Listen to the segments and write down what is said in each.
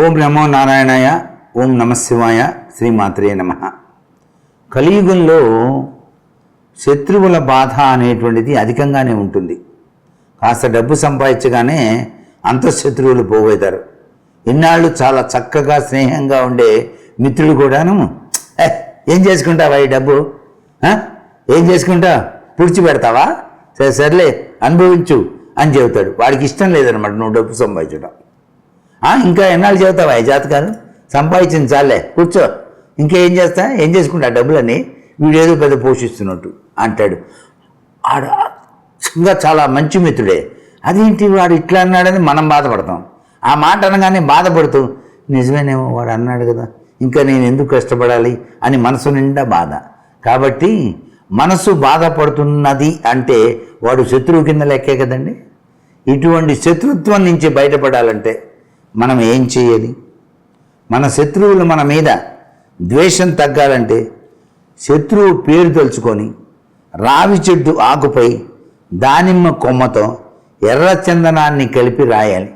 ఓం నమో నారాయణాయ ఓం నమశివాయ శ్రీమాత్రే నమ. కలియుగంలో శత్రువుల బాధ అనేటువంటిది అధికంగానే ఉంటుంది. కాస్త డబ్బు సంపాదించగానే అంతఃశత్రువులు పోగొడతారు. ఇన్నాళ్ళు చాలా చక్కగా స్నేహంగా ఉండే మిత్రుడు కూడాను "ఏ, ఏం చేసుకుంటావా ఈ డబ్బు? ఏం చేసుకుంటా పుడిచి పెడతావా సరే సర్లే అనుభవించు అని చెబుతాడు. వాడికి ఇష్టం లేదనమాట నువ్వు డబ్బు సంపాదించడం. ఇంకా ఎన్నాళ్ళు చదువుతావా? ఆ జాతకాలు? సంపాదించింది చాలే కూర్చో. ఇంకేం చేస్తా? ఏం చేసుకుంటా? ఆ డబ్బులని వీడేదో పెద్ద పోషిస్తున్నట్టు అంటాడు. ఆడ ఇంకా చాలా మంచి మిత్రుడే. అదేంటి వాడు ఇట్లా అన్నాడని మనం బాధపడతాం. ఆ మాట అనగానే బాధపడుతూ నిజమేనేమో వాడు అన్నాడు కదా ఇంకా నేను ఎందుకు కష్టపడాలి? అని మనసు నిండా బాధ. కాబట్టి మనసు బాధపడుతున్నది అంటే వాడు శత్రువు కింద లెక్కే కదండి. ఇటువంటి శత్రుత్వం నుంచి బయటపడాలంటే మనం ఏం చేయాలి? మన శత్రువులు మన మీద ద్వేషం తగ్గాలంటే శత్రువు పేరు తలుచుకొని రావి చెట్టు ఆకుపై దానిమ్మ కొమ్మతో ఎర్ర చందనాన్ని కలిపి రాయాలి.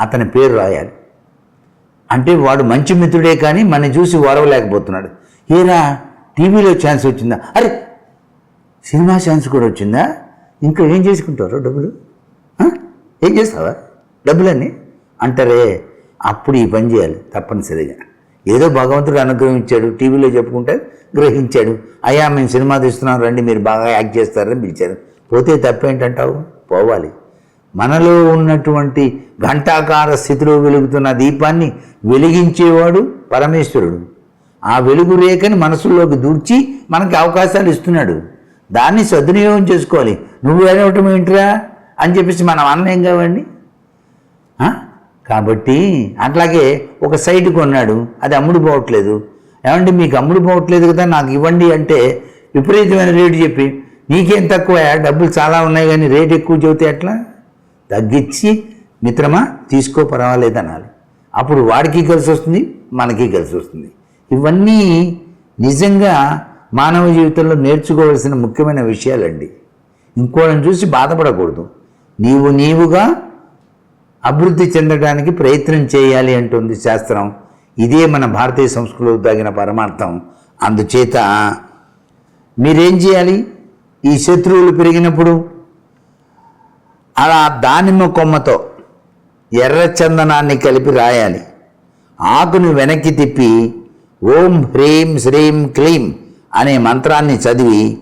అతని పేరు రాయాలి. అంటే వాడు మంచి మిత్రుడే కానీ మన చూసి ఓరవలేకపోతున్నాడు ఏరా టీవీలో ఛాన్స్ వచ్చిందా? అరే సినిమా ఛాన్స్ కూడా వచ్చిందా? ఇంకా ఏం చేసుకుంటారు డబ్బులు? ఏం చేస్తావా? డబ్బులన్నీ? అంటారే అప్పుడు ఈ పని చేయాలి తప్పనిసరిగా. ఏదో భగవంతుడు అనుగ్రహించాడు టీవీలో చెప్పుకుంటే గ్రహించాడు. అయ్యా మేము సినిమా తీస్తున్నాం రండి మీరు బాగా యాక్ట్ చేస్తారని పిలిచారు. పోతే తప్పేంటంటావు? పోవాలి. మనలో ఉన్నటువంటి ఘంటాకార స్థితిలో వెలుగుతున్న దీపాన్ని వెలిగించేవాడు పరమేశ్వరుడు. ఆ వెలుగు రేఖని మనసులోకి దూర్చి మనకి అవకాశాలు ఇస్తున్నాడు. దాన్ని సద్వినియోగం చేసుకోవాలి. నువ్వు ఏడవటం ఏంట్రా? అని చెప్పేసి మనం అన్నేం కావండి కాబట్టి అట్లాగే ఒక సైట్ కొన్నాడు అది అమ్ముడు పోవట్లేదు. ఏమంటే మీకు అమ్ముడు పోవట్లేదు కదా నాకు ఇవ్వండి అంటే విపరీతమైన రేటు చెప్పి నీకేం తక్కువ డబ్బులు చాలా ఉన్నాయి కానీ రేట్ ఎక్కువ చెబితే ఎట్లా? తగ్గించి మిత్రమా తీసుకో పర్వాలేదు అనాలి. అప్పుడు వాడికి కలిసి వస్తుంది మనకి కలిసి వస్తుంది. ఇవన్నీ నిజంగా మానవ జీవితంలో నేర్చుకోవాల్సిన ముఖ్యమైన విషయాలండి. ఇంకోళ్ళని చూసి బాధపడకూడదు. నీవు నీవుగా అభివృద్ధి చెందడానికి ప్రయత్నం చేయాలి అంటుంది శాస్త్రం. ఇదే మన భారతీయ సంస్కృతిలో తగిన పరమార్థం. అందుచేత మీరేం చేయాలి? ఈ శత్రువులు పెరిగినప్పుడు అలా దానిమ్మ కొమ్మతో ఎర్ర చందనాన్ని కలిపి రాయాలి. ఆకును వెనక్కి తిప్పి ఓం హ్రీం శ్రీం క్లీం అనే మంత్రాన్ని చదివి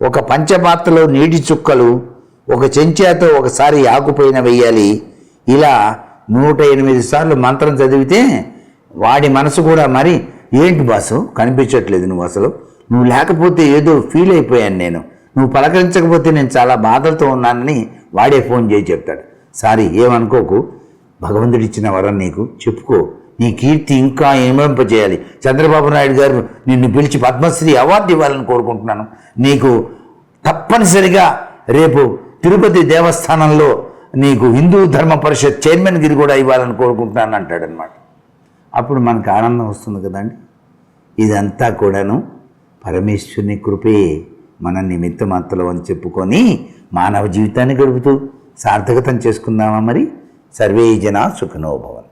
ఒక పంచపాత్రలో నీటి చుక్కలు ఒక చెంచాతో ఒకసారి ఆకుపైన వెయ్యాలి ఇలా నూట ఎనిమిది సార్లు మంత్రం చదివితే వాడి మనసు కూడా మరి ఏంటి బాసు? కనిపించట్లేదు నువ్వు అసలు. నువ్వు లేకపోతే ఏదో ఫీల్ అయిపోయాను నేను. నువ్వు పలకరించకపోతే నేను చాలా బాధలతో ఉన్నానని వాడే ఫోన్ చేసి చెప్తాడు. సారీ ఏమనుకోకు? భగవంతుడిచ్చిన వరం నీకు. చెప్పుకో. నీ కీర్తి ఇంకా ఏమింపజేయాలి? చంద్రబాబు నాయుడు గారు నిన్ను పిలిచి పద్మశ్రీ అవార్డు ఇవ్వాలని కోరుకుంటున్నాను. నీకు తప్పనిసరిగా రేపు తిరుపతి దేవస్థానంలో నీకు హిందూ ధర్మ పరిషత్ చైర్మన్ గిరి కూడా ఇవ్వాలని కోరుకుంటున్నాను అంటాడనమాట. అప్పుడు మనకు ఆనందం వస్తుంది కదండి. ఇదంతా కూడాను పరమేశ్వరుని కృపే మన నిమిత్తమాత్రలు అని చెప్పుకొని మానవ జీవితాన్ని గడుపుతూ సార్థకతం చేసుకుందామా మరి? సర్వే జన సుఖనోభవన్